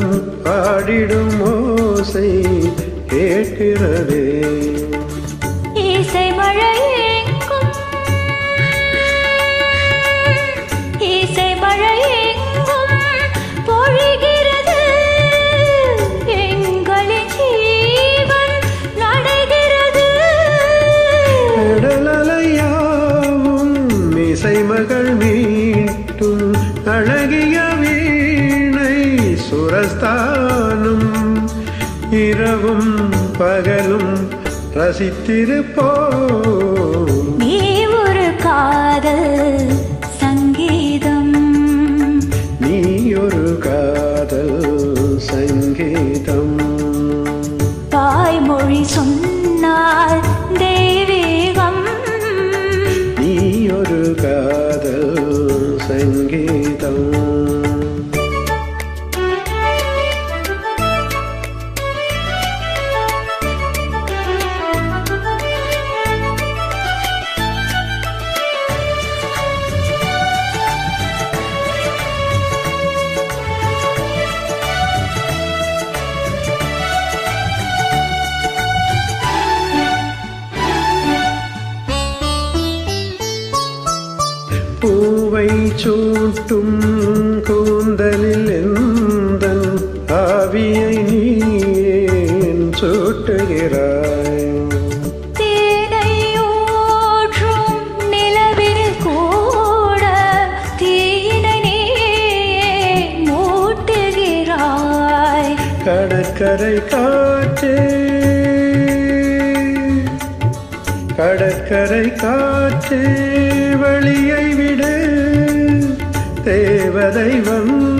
நாளும் பாடிடும் ஓசை கேட்கிறதே. இசை மழை இசை மழை கடலலையாவும் இசை மகள் மீட்டும் அழ சுரஸ்தானும் இரவும் பகலும் ரசித்திருப்போம். நீ ஒரு காதல் சங்கீதம். நீ ஒரு காதல் சங்கீதம். தாய்மொழி சொன்னால் தெய்வீகம். நீ ஒரு காதல் சங்கீதம். பூவை சூட்டும் கூந்தலில் எந்தன் ஆவியை நீ ஏன் சூட்டுகிறாய்? கடற்கரை காற்றே கடற்கரை காற்று வழியை விடு தேவதை வந்தாள்